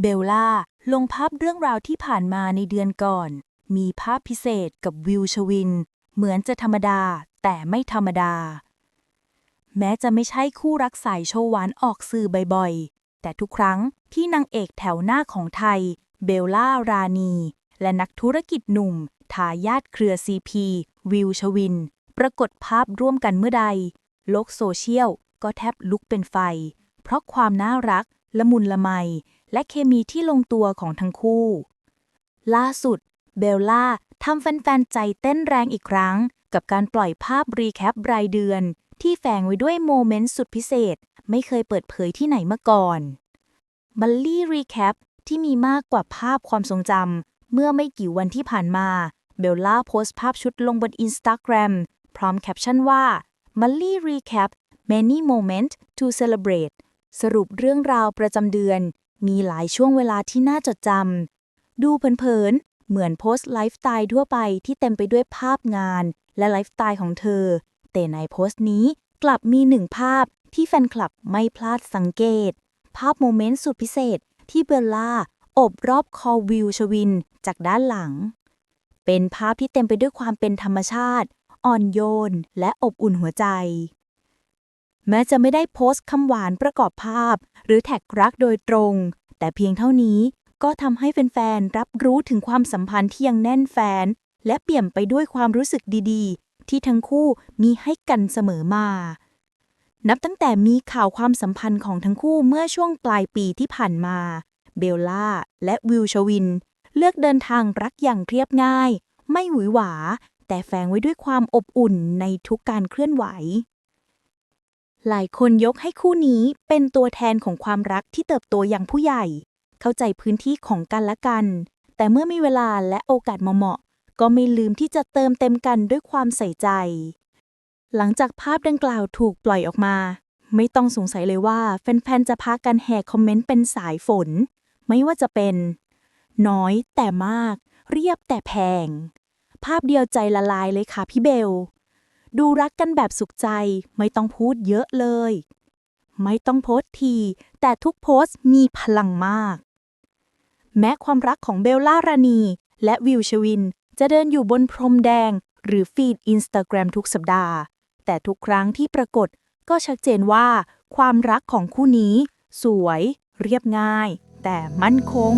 เบลล่า ลงภาพเรื่องราวที่ผ่านมาในเดือนก่อน มีภาพพิเศษกับวิวชวิน เหมือนจะธรรมดา แต่ไม่ธรรมดา แม้จะไม่ใช่คู่รักสายโชว์หวานออกสื่อบ่อยๆ แต่ทุกครั้งที่นางเอกแถวหน้าของไทย เบลล่ารานีและนักธุรกิจหนุ่ม ทายาทเครือซีพีวิวชวิน ปรากฏภาพร่วมกันเมื่อใด โลกโซเชียลก็แทบลุกเป็นไฟ เพราะความน่ารัก ละมุนละไม และเคมีที่ลงตัวของทั้งคู่ ล่าสุด เบลล่าทำแฟนๆใจเต้นแรงอีกครั้ง กับการปล่อยภาพรีแคปรายเดือน ที่แฝงไว้ด้วยโมเมนต์สุดพิเศษ ไม่เคยเปิดเผยที่ไหนมาก่อน บัลลี่รีแคปที่มีมากกว่าภาพความทรงจำเมื่อไม่กี่วันที่ผ่านมา เบลล่าโพสต์ภาพชุดลงบนอินสตาแกรมพร้อมแคปชั่นว่าบัลลี่ recap many moment to celebrate สรุปเรื่องราวประจำเดือน มีหลายช่วงเวลาที่น่าจดจำ ดูเผินๆ เหมือนโพสต์ไลฟ์สไตล์ทั่วไปที่เต็มไปด้วยภาพงาน และไลฟ์สไตล์ของเธอ แต่ในโพสต์นี้กลับมีหนึ่งภาพที่แฟนคลับไม่พลาดสังเกต ภาพโมเมนต์สุดพิเศษที่เบลล่าโอบรอบคอวิวชวินจากด้านหลัง เป็นภาพที่เต็มไปด้วยความเป็นธรรมชาติ อ่อนโยน และอบอุ่นหัวใจ แม้จะไม่ได้โพสต์คำหวานประกอบภาพ หรือแท็กรักโดยตรง แต่เพียงเท่านี้ก็ทำให้แฟนๆ รับรู้ถึงความสัมพันธ์ที่ยังแน่นแฟน และเปี่ยมไปด้วยความรู้สึกดีๆ ที่ทั้งคู่มีให้กันเสมอมา นับตั้งแต่มีข่าวความสัมพันธ์ของทั้งคู่เมื่อช่วงปลายปีที่ผ่านมา เบลล่าและวิลชวิน เลือกเดินทางรักอย่างเรียบง่าย ไม่หวือหวา แต่แฝงไว้ด้วยความอบอุ่นในทุกการเคลื่อนไหว หลายคนยกให้คู่นี้เป็นตัวแทนของความรักที่เติบโตอย่างผู้ใหญ่ เข้าใจพื้นที่ของกันและกัน แต่เมื่อมีเวลาและโอกาสเหมาะๆก็ไม่ลืมที่จะเติมเต็มกันด้วยความใส่ใจ หลังจากภาพดังกล่าวถูกปล่อยออกมา ไม่ต้องสงสัยเลยว่าแฟนๆ จะพากันแห่คอมเมนต์เป็นสายฝน ไม่ว่าจะเป็น น้อยแต่มาก เรียบแต่แพง ภาพเดียวใจละลายเลยค่ะพี่เบล ดูรักกันแบบสุขใจ ไม่ต้องพูดเยอะเลย ไม่ต้องโพสที แต่ทุกโพสต์มีพลังมาก แม้ความรักของเบลล่ารานี และวิวชวิน จะเดินอยู่บนพรมแดง หรือฟีดอินสตาแกรมทุกสัปดาห์ แต่ทุกครั้งที่ปรากฏก็ชัดเจนว่า ความรักของคู่นี้ สวย เรียบง่าย แต่มั่นคง